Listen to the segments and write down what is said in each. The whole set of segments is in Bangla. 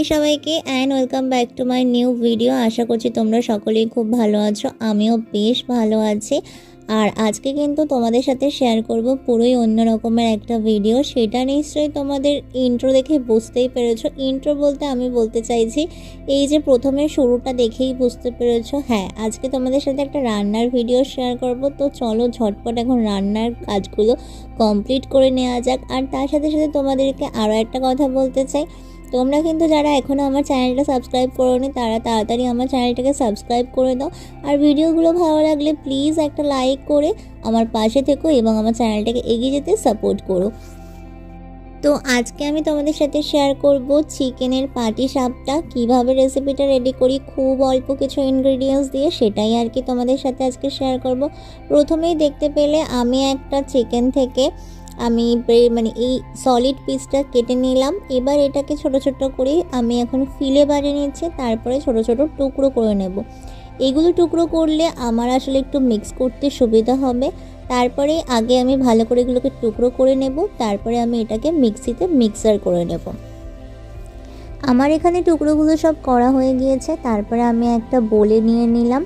হাই সবাইকে and welcome back to my new video আশা করছি তোমরা সকলেই খুব ভালো আছো, আমিও বেশ ভালো আছি। আর আজকে কিন্তু তোমাদের সাথে শেয়ার করব পুরোই অন্য রকমের একটা ভিডিও সেটা নিশ্চয়ই তোমাদের ইন্ট্রো দেখে বুঝতেই পেরেছ। ইন্ট্রো বলতে আমি বলতে চাইছি, এই যে প্রথমে শুরুটা দেখেই বুঝতে পেরেছ। হ্যাঁ আজকে তোমাদের সাথে একটা রান্নার ভিডিও শেয়ার করব। তো চলো, ঝটপট এখন রান্নার কাজগুলো কমপ্লিট করে নেওয়া যাক। আর তার সাথে সাথে তোমাদেরকে আরও একটা কথা বলতে চাই। তোমরা কিন্তু যারা এখনও আমার চ্যানেলটা সাবস্ক্রাইব করোনি, তারা তাড়াতাড়ি আমার চ্যানেলটাকে সাবস্ক্রাইব করে দাও। আর ভিডিওগুলো ভালো লাগলে প্লিজ একটা লাইক করে আমার পাশে থেকো এবং আমার চ্যানেলটাকে এগিয়ে যেতে সাপোর্ট করো। তো আজকে আমি তোমাদের সাথে শেয়ার করব চিকেনের পাটি সাপটা। কীভাবে রেসিপিটা রেডি করি, খুব অল্প কিছু ইনগ্রিডিয়েন্টস দিয়ে সেটাই আর কি তোমাদের সাথে আজকে শেয়ার করব। প্রথমেই দেখতে পেলে আমি একটা চিকেন থেকে আমি মানে এই সলিড পিসটা কেটে নিলাম। এবার এটাকে ছোট ছোট করে আমি এখন ফিলে বানিয়ে নিচ্ছি, তারপরে ছোট ছোট টুকরো করে নেব। এগুলো টুকরো করলে আমার আসলে একটু মিক্স করতে সুবিধা হবে। তারপরে আগে আমি ভালো করে এগুলোকে টুকরো করে নেব, তারপরে আমি এটাকে মিক্সিতে মিক্সার করে নেব। আমার এখানে টুকরোগুলো সব করা হয়ে গিয়েছে, তারপরে আমি একটা বলে নিয়ে নিলাম।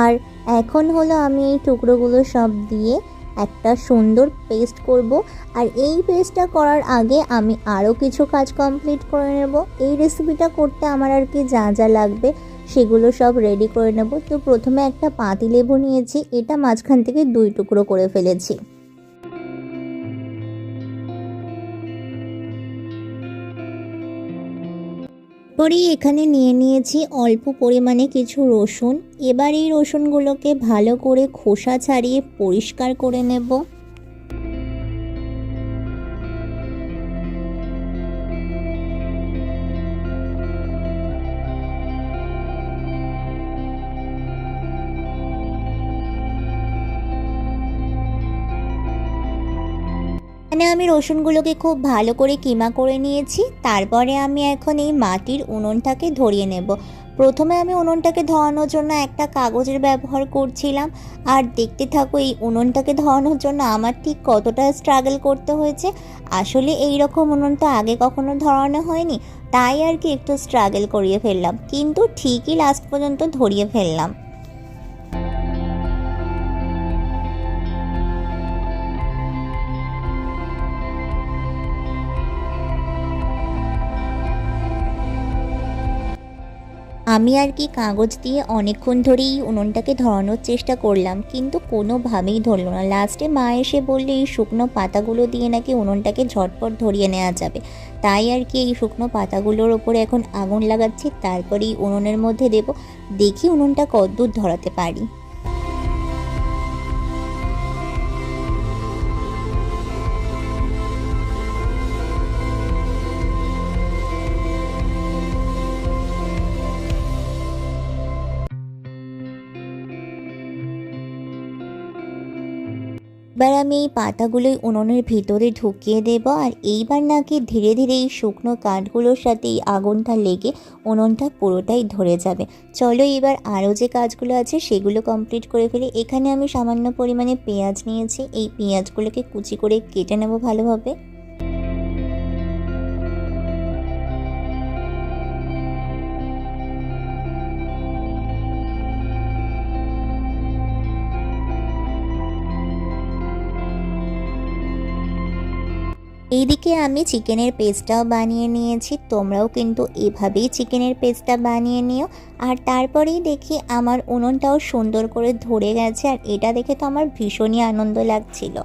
আর এখন হলো আমি এই টুকরোগুলো সব দিয়ে একটা সুন্দর পেস্ট করব। আর এই পেস্টটা করার আগে আমি আরও কিছু কাজ কমপ্লিট করে নেব। এই রেসিপিটা করতে আমার আর কি যা যা লাগবে সেগুলো সব রেডি করে নেব। তো প্রথমে একটা পাতি লেবু নিয়েছি, এটা মাঝখান থেকে দুই টুকরো করে ফেলেছি। পরেই এখানে নিয়ে নিয়েছি অল্প পরিমাণে কিছু রসুন। এবার এই রসুনগুলোকে ভালো করে খোসা ছাড়িয়ে পরিষ্কার করে নেব। এখানে আমি রসুনগুলোকে খুব ভালো করে কিমা করে নিয়েছি। তারপরে আমি এখন এই মাটির উনুনটাকে ধরিয়ে নেব। প্রথমে আমি উনুনটাকে ধরানোর জন্য একটা কাগজের ব্যবহার করছিলাম। আর দেখতে থাকো, এই উনুনটাকে ধরানোর জন্য আমার ঠিক কতটা স্ট্রাগল করতে হয়েছে। আসলে এই রকম উনুন তো আগে কখনো ধরানো হয়নি, তাই আর কি একটু স্ট্রাগল করিয়ে ফেললাম। কিন্তু ঠিকই লাস্ট পর্যন্ত ধরিয়ে ফেললাম। আমি আর কি কাগজ দিয়ে অনেকক্ষণ ধরেই উনুনটাকে ধরানোর চেষ্টা করলাম, কিন্তু কোনোভাবেই ধরল না। লাস্টে মা এসে বললে, এই শুকনো পাতাগুলো দিয়ে নাকি উনুনটাকে ঝটপট ধরিয়ে নেওয়া যাবে। তাই আর কি এই শুকনো পাতাগুলোর ওপরে এখন আগুন লাগাচ্ছি, তারপরেই উনুনের মধ্যে দেব। দেখি উনুনটা কদ্দূর ধরাতে পারি। এবার আমি এই পাতাগুলোই উনুনের ভিতরে ঢুকিয়ে দেব আর এইবার নাকি ধীরে ধীরে এই শুকনো কাঠগুলোর সাথে এই আগুনটা লেগে উনুনটা পুরোটাই ধরে যাবে। চলো এবার আরও যে কাজগুলো আছে সেগুলো কমপ্লিট করে ফেলি। এখানে আমি সামান্য পরিমাণে পেঁয়াজ নিয়েছি। এই পেঁয়াজগুলোকে কুচি করে কেটে নেব ভালোভাবে। এইদিকে আমি চিকেনের পেস্টটাও বানিয়ে নিয়েছি, তোমরাও কিন্তু এভাবেই চিকেনের পেস্টটা বানিয়ে নিও। আর তারপরেই দেখি আমার উনুনটাও সুন্দর করে ধরে গেছে, আর এটা দেখে তো আমার ভীষণই আনন্দ লাগছিল।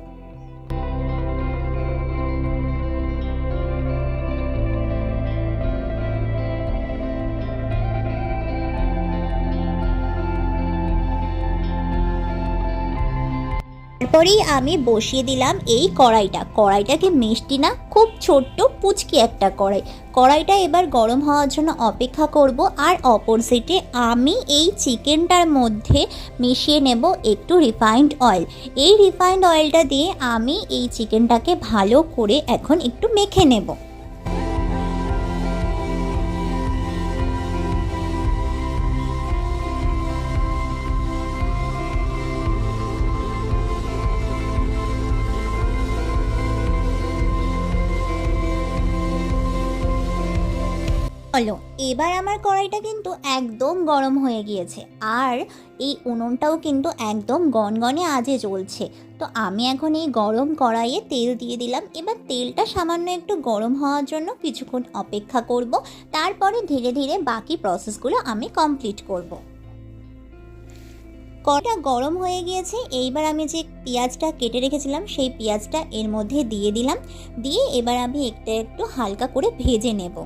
তারপরেই আমি বসিয়ে দিলাম এই কড়াইটা। কড়াইটাকে মিষ্টি না, খুব ছোট্ট পুচকি একটা কড়াই। কড়াইটা এবার গরম হওয়ার জন্য অপেক্ষা করব আর অপোজিটে আমি এই চিকেনটার মধ্যে মিশিয়ে নেব একটু রিফাইন্ড অয়েল এই রিফাইন্ড অয়েলটা দিয়ে আমি এই চিকেনটাকে ভালো করে এখন একটু মেখে নেব। চলো এবার আমার কড়াইটা কিন্তু একদম গরম হয়ে গিয়েছে। আর এই উনুনটাও কিন্তু একদম গনগনে আজে জ্বলছে। তো আমি এখন এই গরম কড়াইয়ে তেল দিয়ে দিলাম। এবার তেলটা সামান্য একটু গরম হওয়ার জন্য কিছুক্ষণ অপেক্ষা করব। তারপরে ধীরে ধীরে বাকি প্রসেসগুলো আমি কমপ্লিট করব। কড়া গরম হয়ে গিয়েছে। এইবার আমি যে পেঁয়াজটা কেটে রেখেছিলাম, সেই পেঁয়াজটা এর মধ্যে দিয়ে দিলাম। দিয়ে এবার আমি একটু একটু হালকা করে ভেজে নেব।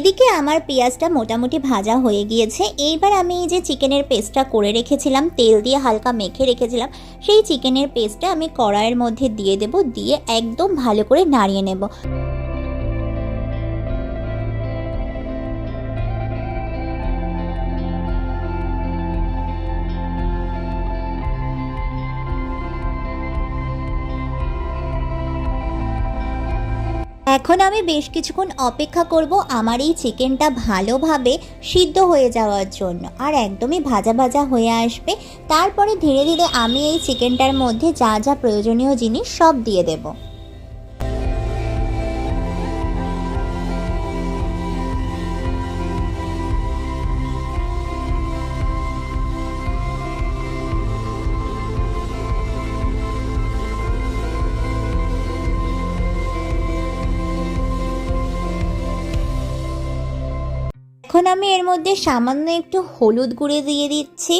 এদিকে আমার পেঁয়াজটা মোটামুটি ভাজা হয়ে গিয়েছে। এইবার আমি এই যে চিকেনের পেস্টটা করে রেখেছিলাম, তেল দিয়ে হালকা মেখে রেখেছিলাম, সেই চিকেনের পেস্টটা আমি কড়াইয়ের মধ্যে দিয়ে দেব, দিয়ে একদম ভালো করে নাড়িয়ে নেব। এখন আমি বেশ কিছুক্ষণ অপেক্ষা করব আমার এই চিকেনটা ভালোভাবে সিদ্ধ হয়ে যাওয়ার জন্য। আর একদমই ভাজা ভাজা হয়ে আসবে। তারপরে ধীরে ধীরে আমি এই চিকেনটার মধ্যে যা যা প্রয়োজনীয় জিনিস সব দিয়ে দেব। এখন আমি এর মধ্যে সামান্য একটু হলুদ গুঁড়ে দিয়ে দিচ্ছি।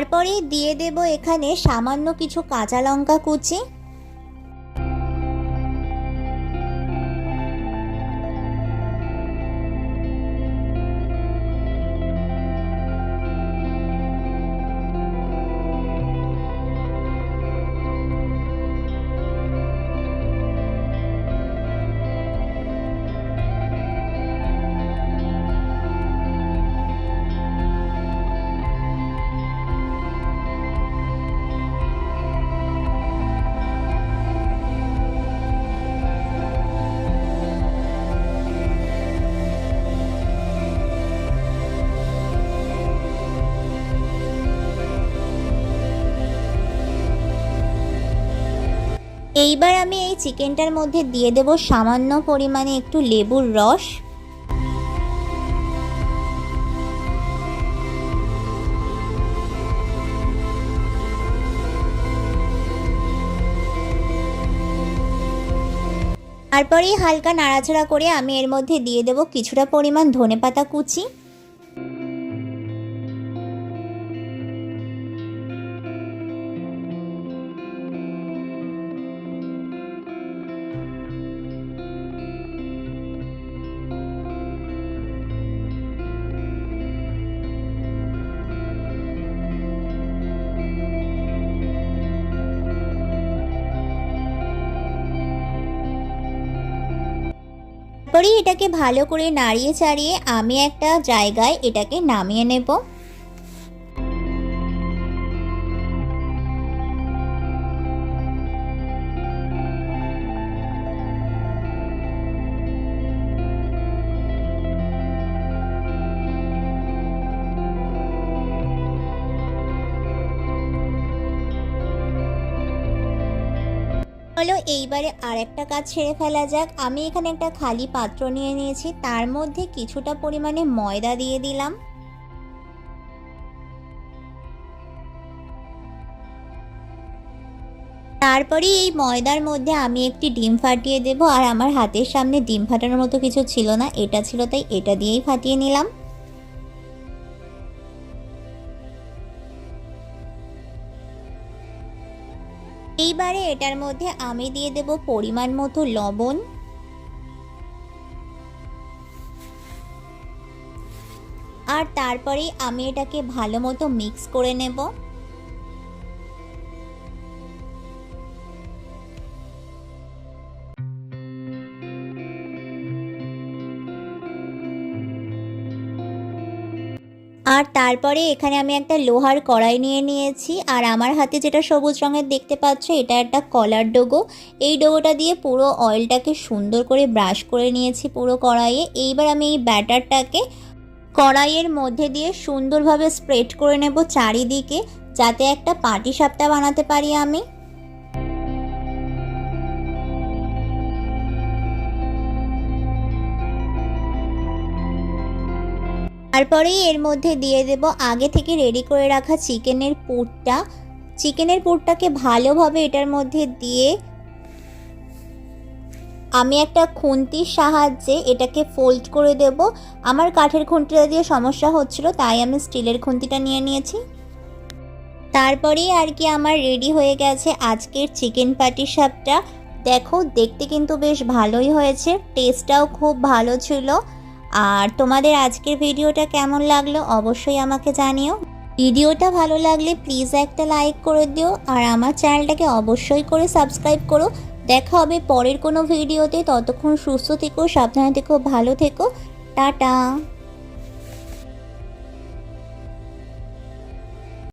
তারপরে দিয়ে দেব এখানে সামান্য কিছু কাঁচা লঙ্কা কুচি। এইবার আমি এই চিকেনটার মধ্যে দিয়ে দেব সামান্য পরিমাণে একটু লেবুর রস। তারপরেই হালকা নাড়াচাড়া করে আমি এর মধ্যে দিয়ে দেব কিছুটা পরিমাণ ধনেপাতা কুচি। তারপরেই এটাকে ভালো করে নাড়িয়ে চাড়িয়ে আমি একটা জায়গায় এটাকে নামিয়ে নেব। হলো এইবারে আর একটা কাজ ছেড়ে ফেলা যাক। আমি এখানে একটা খালি পাত্র নিয়ে নিয়েছি, তার মধ্যে কিছুটা পরিমাণে ময়দা দিয়ে দিলাম। তারপরে এই ময়দার মধ্যে আমি একটি ডিম ফাটিয়ে দেব, আর আমার হাতের সামনে ডিম ফাটানোর মতো কিছু ছিল না, এটা ছিল তাই এটা দিয়েই ফাটিয়ে নিলাম। এইবারে এটার মধ্যে আমি দিয়ে দেব পরিমাণ মতো লবণ। আর তারপরেই আমি এটাকে ভালো মতো মিক্স করে নেব। আর তারপরে এখানে আমি একটা লোহার কড়াই নিয়ে নিয়েছি। আর আমার হাতে যেটা সবুজ রঙের দেখতে পাচ্ছ, এটা একটা কলার ডোগো। এই ডোগোটা দিয়ে পুরো অয়েলটাকে সুন্দর করে ব্রাশ করে নিয়েছি পুরো কড়াইয়ে। এইবার আমি এই ব্যাটারটাকে কড়াইয়ের মধ্যে দিয়ে সুন্দরভাবে স্প্রেড করে নেব চারিদিকে, যাতে একটা পাটি সাপটা বানাতে পারি আমি। তারপরেই এর মধ্যে দিয়ে দেব আগে থেকে রেডি করে রাখা চিকেনের পুরটা। চিকেনের পুরটাকে ভালোভাবে এটার মধ্যে দিয়ে আমি একটা খুন্তির সাহায্যে এটাকে ফোল্ড করে দেব। আমার কাঠের খুন্তিটা দিয়ে সমস্যা হচ্ছিল, তাই আমি স্টিলের খুন্তিটা নিয়ে নিয়েছি। তারপরেই আর কি আমার রেডি হয়ে গেছে আজকের চিকেন পাটি সাপটা। দেখো, দেখতে কিন্তু বেশ ভালোই হয়েছে টেস্টটাও খুব ভালো ছিল। আর তোমাদের আজকের ভিডিওটা কেমন লাগল অবশ্যই আমাকে জানিও। ভিডিওটা ভালো লাগলে প্লিজ একটা লাইক করে দিও আর আমার চ্যানেলটাকে অবশ্যই করে সাবস্ক্রাইব করো। দেখা হবে পরের কোনো ভিডিওতে। ততক্ষণ সুস্থ থেকো, সাবধানে থেকো, ভালো থেকো। টাটা।